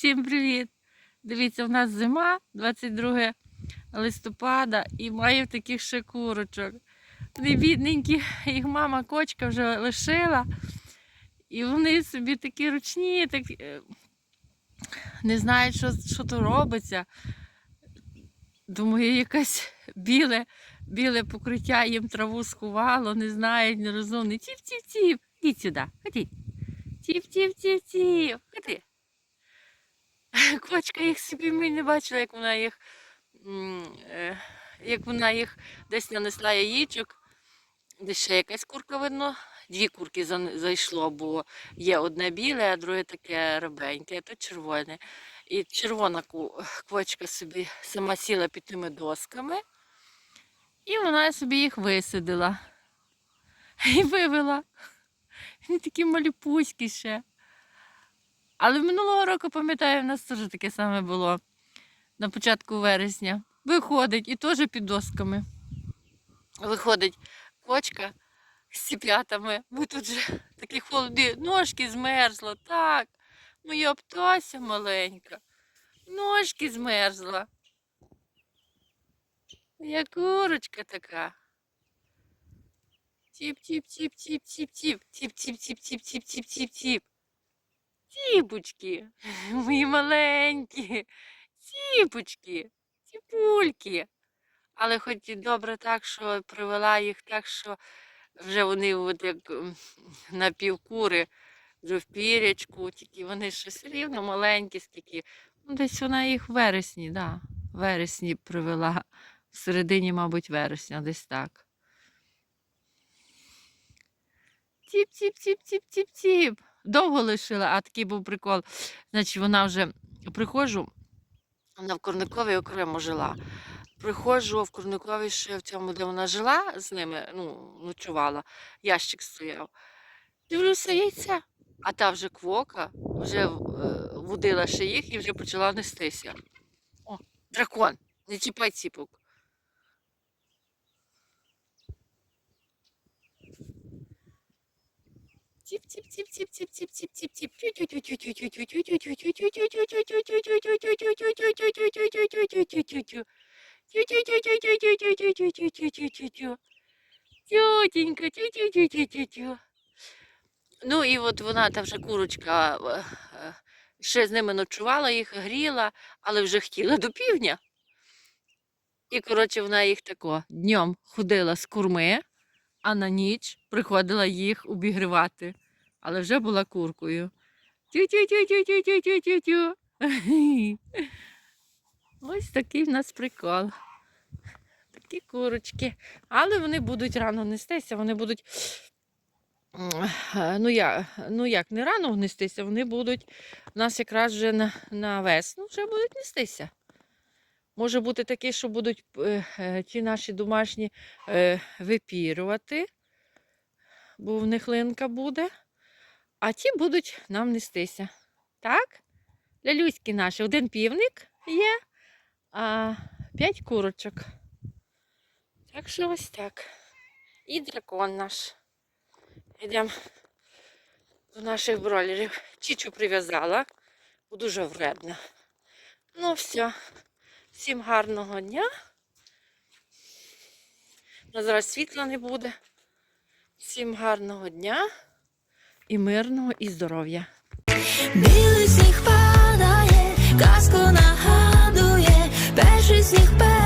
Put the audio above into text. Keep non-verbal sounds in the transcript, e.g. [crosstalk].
Всім привіт! Дивіться, у нас зима 22 листопада і маю таких ще курочок. Вони бідненькі, їх мама кочка вже лишила. І вони собі такі ручні, так... Е, не знають, що що то робиться. Думаю, якесь біле біле покриття їм траву скувало, не знають, нерозумні. Тіп-тіп-тіп, ідіть сюди, ходіть. Тіп-тіп-тіп-тіп, ходи. [laughs] Квачка їх собі ми не бачила, як вона їх е, як вона їх десь нанесла яєчок, десь ще якась курка видно. Дві курки зайшло, бо є одне біле, а друге таке ребеньке, а то червоне. І червона квочка собі сама сіла під тими досками, і вона собі їх висадила [laughs] і вивела. Вони такі малюпуські ще. Але минулого року, пам'ятаю, в нас теж таке саме було на початку вересня. Виходить і теж під досками. Виходить кочка з сіплятами. Ми тут же такі холоди, ножки змерзло, так. Ну, Моя птася маленька. Ножки змерзла. Я курочка така. Тіп-тіп-тіп-тіп-тіп-тіп. Тіп-тіп-тіп-тіп-тіп-тіп-тіп. Ціпочки, [laughs] мої маленькі, ціпочки, ціпульки. Але хоч і добре так, що привела їх так, що вже вони от як напівкури вже в пірячку, тільки вони щось рівно маленькі, скільки. Ну, десь вона їх в вересні, да, вересні привела, в середині, мабуть, вересня, десь так. Ціп-ціп-ціп-ціп-ціп-ціп довго лишила, а такий був прикол. Значить, вона вже приходжу, вона в Корниковій окремо жила. Приходжу в Корниковій ще в цьому, де вона жила з ними, ну, ночувала, ящик стояв. Дивлюся, яйця. А та вже квока, вже е, водила ще їх і вже почала нестися. О, дракон, не чіпай ціпок. тіп тіп тіп тіп тіп тіп тіп тіп тіп Тютенька, тю-тю-тю-тю-тю-тю. Ну і от вона та вже курочка е, ще з ними ночувала їх, гріла, але вже хотіла до півдня. І, коротше, вона їх тако днем ходила з курми а на ніч приходила їх обігрівати. Але вже була куркою. Тю-тю-тю-тю-тю-тю-тю-тю. [laughs] Ось такий в нас прикол. Такі курочки. Але вони будуть рано нестися, вони будуть. Ну, я, ну як, не рано нестися, вони будуть у нас якраз вже на, на весну вже будуть нестися. Може бути таке, що будуть е, е, ті наші домашні е, випірювати, бо в них линка буде, а ті будуть нам нестися. Так? Лялюські наші, один півник є, а п'ять курочок. Так що ось так. І дракон наш. Йдемо до наших бройлерів. Чічу прив'язала, бо дуже вредна. Ну, все. Всім гарного дня. На зараз світла не буде. Всім гарного дня і мирного і здоров'я. Білий сніг падає, казку нагадує, перший сніг, любов.